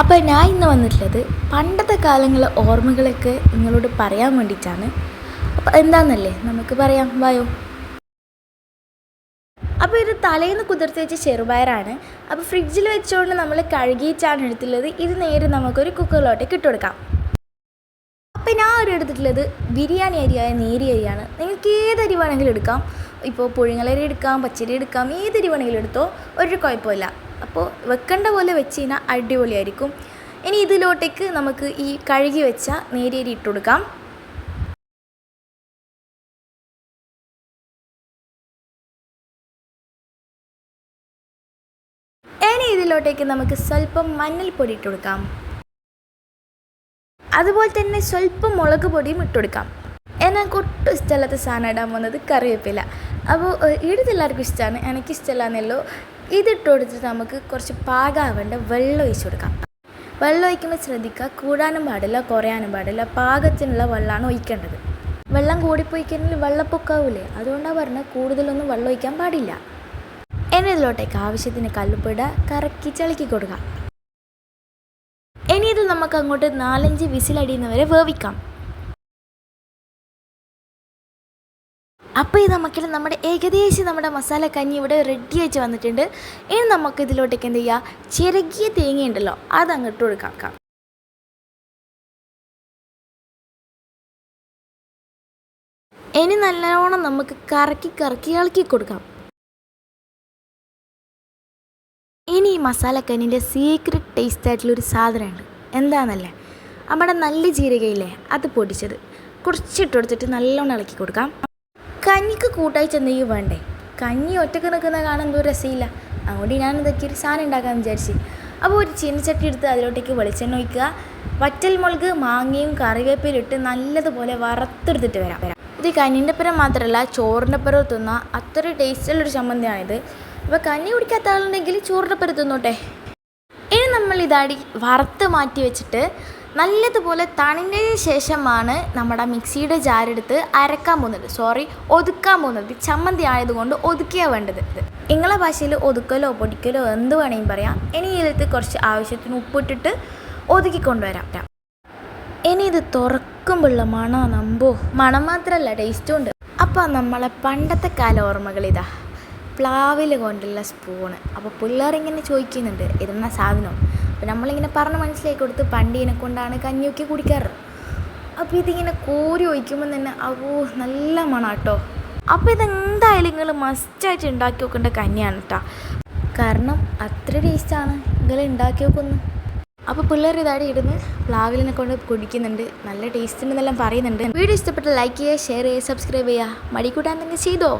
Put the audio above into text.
അപ്പോൾ ഞാൻ ഇന്ന് വന്നിട്ടുള്ളത് പണ്ടത്തെ കാലങ്ങളിലെ ഓർമ്മകളൊക്കെ നിങ്ങളോട് പറയാൻ വേണ്ടിയിട്ടാണ്. അപ്പോൾ എന്താണെന്നല്ലേ നമുക്ക് പറയാം. വായോ. അപ്പോൾ ഇത് തലേന്ന് കുതിർത്ത് വെച്ച ചെറുപയറാണ്. അപ്പോൾ ഫ്രിഡ്ജിൽ വെച്ചുകൊണ്ട് നമ്മൾ കഴുകിയിട്ടാണ് എടുത്തുള്ളത് ഇത് നേരെ നമുക്കൊരു കുക്കറിലോട്ടേക്ക് ഇട്ട് കൊടുക്കാം. അപ്പോൾ ഞാൻ ഒരു എടുത്തിട്ടുള്ളത് ബിരിയാണി അരിയായ നേരി അരിയാണ്. നിങ്ങൾക്ക് ഏത് അരി വേണമെങ്കിലും എടുക്കാം. ഇപ്പോൾ പുഴുങ്ങലരി എടുക്കാം പച്ചരി എടുക്കാം ഏത് വേണമെങ്കിലും എടുത്തോ ഒരു കുഴപ്പമില്ല. അപ്പോൾ വെക്കേണ്ട പോലെ വെച്ച് കഴിഞ്ഞാൽ അടിപൊളിയായിരിക്കും. ഇനി ഇതിലോട്ടേക്ക് നമുക്ക് ഈ കഴുകി വെച്ച നേരിയരി ഇട്ട് കൊടുക്കാം. ഇനി ഇതിലോട്ടേക്ക് നമുക്ക് സ്വല്പം മഞ്ഞൾപ്പൊടി ഇട്ട് കൊടുക്കാം. അതുപോലെ തന്നെ സ്വല്പം മുളക് പൊടിയും ഇട്ട് കൊടുക്കാം. എന്നാൽ ഒട്ടും ഇഷ്ടമല്ലാത്ത സാധനം ഇടാൻ പോകുന്നത് കറിവേപ്പില. അപ്പോൾ ഇടത് എല്ലാവർക്കും ഇഷ്ടമാണ്? എനിക്ക് ഇഷ്ടമല്ലാന്നല്ലോ ഇതിട്ട് കൊടുത്തിട്ട് നമുക്ക് കുറച്ച് പാകാവേണ്ട വെള്ളം ഒഴിച്ച് കൊടുക്കാം. വെള്ളം ഒഴിക്കുമ്പോൾ ശ്രദ്ധിക്കുക കൂടാനും പാടില്ല കുറയാനും പാടില്ല. പാകത്തിനുള്ള വെള്ളമാണ് ഒഴിക്കേണ്ടത്. വെള്ളം കൂടിപ്പോയി കഴിഞ്ഞാൽ വെള്ളപ്പൊക്കാവൂലേ? അതുകൊണ്ടാണ് പറഞ്ഞത് കൂടുതലൊന്നും വെള്ളം ഒഴിക്കാൻ പാടില്ല. ഇനി ഇതിലോട്ടേക്ക് ആവശ്യത്തിന് കല്ലുപ്പിട കറക്കി ചളുക്കി കൊടുക്കാം ഇനി ഇത് നമുക്ക് അങ്ങോട്ട് നാലഞ്ച് വിസിലടിയുന്നവരെ വേവിക്കാം. അപ്പോൾ ഇത് നമുക്ക് നമ്മുടെ ഏകദേശം നമ്മുടെ മസാല കഞ്ഞി ഇവിടെ റെഡി ആയിച്ച് വന്നിട്ടുണ്ട്. ഇനി നമുക്ക് ഇതിലോട്ടേക്ക് എന്ത് ചെയ്യുക ചിരകിയ തേങ്ങയുണ്ടല്ലോ അത് അങ്ങോട്ട് കൊടുക്കാം ഇനി നല്ലോണം നമുക്ക് കറക്കി കറക്കി ഇളക്കി കൊടുക്കാം. ഇനി ഈ മസാലക്കന്നിന്റെ സീക്രട്ട് ടേസ്റ്റ് ആയിട്ടുള്ളൊരു സാധനമുണ്ട്. എന്താണെന്നല്ലേ നമ്മുടെ നല്ല ജീരകയില്ലേ? അത് പൊടിച്ചത്. കുറച്ചിട്ട് കൊടുത്തിട്ട് നല്ലോണം ഇളക്കി കൊടുക്കാം. കഞ്ഞിക്ക് കൂട്ടായി ചെന്നെങ്കിൽ വേണ്ടേ? കഞ്ഞി ഒറ്റയ്ക്ക് നിൽക്കുന്ന കാണാൻ എന്തോ രസമില്ല. അതുകൊണ്ട് ഞാൻ ഇതൊക്കെ ഒരു സാധനം ഉണ്ടാക്കാൻ വിചാരിച്ച്. അപ്പോൾ ഒരു ചീനച്ചട്ടി എടുത്ത് അതിലോട്ടേക്ക് വെളിച്ചെണ്ണ ഒഴിക്കുക. വറ്റൽ മുളക് മാങ്ങയും കറിവേപ്പിലും ഇട്ട് നല്ലതുപോലെ വറുത്തെടുത്തിട്ട് വരാം. വരാം. ഇത് കഞ്ഞിന്റെ പുറം മാത്രമല്ല ചോറിന്റെ പുറം തിന്ന. അത്ര ടേസ്റ്റുള്ളൊരു ചമ്മന്തിയാണിത് അപ്പോൾ കഞ്ഞി കുടിക്കാത്ത ആളുണ്ടെങ്കിൽ ചോറിന്റെ പുരം തിന്നോട്ടെ. ഇനി നമ്മൾ ഇതാടി വറുത്ത് മാറ്റി വെച്ചിട്ട് നല്ലതുപോലെ തണിഞ്ഞതിന് ശേഷമാണ് നമ്മുടെ മിക്സിയുടെ ജാരെടുത്ത് അരക്കാൻ പോകുന്നത്. സോറി ഒതുക്കാൻ പോകുന്നത്. ചമ്മന്തി ആയതുകൊണ്ട് ഒതുക്കിയാണ് വേണ്ടത്. നിങ്ങളെ ഭാഷയിൽ ഒതുക്കലോ പൊടിക്കലോ എന്ത് വേണമെങ്കിലും പറയാം. ഇനി ഇതിലത്ത് കുറച്ച് ആവശ്യത്തിന് ഉപ്പിട്ടിട്ട് ഒതുക്കിക്കൊണ്ടുവരാം ഇനി ഇത് തുറക്കുമ്പോഴുള്ള മണ നമ്പോ? മണം മാത്രമല്ല ടേസ്റ്റും ഉണ്ട്. അപ്പോൾ നമ്മളെ പണ്ടത്തെ കാല ഓർമ്മകൾ ഇതാ. പ്ലാവിൽ കൊണ്ടുള്ള സ്പൂണ് അപ്പോൾ പിള്ളേർ ഇങ്ങനെ ചോദിക്കുന്നുണ്ട് ഇതെന്നാ സാധനം? അപ്പോൾ നമ്മളിങ്ങനെ പറഞ്ഞ് മനസ്സിലാക്കി കൊടുത്ത് പണ്ട് കൊണ്ടാണ് കഞ്ഞിയൊക്കെ കുടിക്കാറ്. അപ്പോൾ ഇതിങ്ങനെ കോരി ഒഴിക്കുമ്പോൾ തന്നെ അവോ നല്ല മണം കേട്ടോ അപ്പോൾ ഇതെന്തായാലും നിങ്ങൾ മസ്റ്റായിട്ട് ഉണ്ടാക്കി വെക്കേണ്ട കഞ്ഞിയാണ് കേട്ടോ കാരണം അത്ര ടേസ്റ്റാണ് നിങ്ങൾ ഉണ്ടാക്കി വെക്കുന്നു അപ്പോൾ പിള്ളേർ ഇതാടി ഇടുന്ന് പ്ലാവിലിനെ കൊണ്ട് കുടിക്കുന്നുണ്ട്. നല്ല ടേസ്റ്റ് ഉണ്ടെന്നെല്ലാം പറയുന്നുണ്ട്. വീഡിയോ ഇഷ്ടപ്പെട്ട ലൈക്ക് ചെയ്യുക ഷെയർ ചെയ്യുക സബ്സ്ക്രൈബ് ചെയ്യുക. മടിക്കൂട്ടാൻ തന്നെ ചെയ്തോ?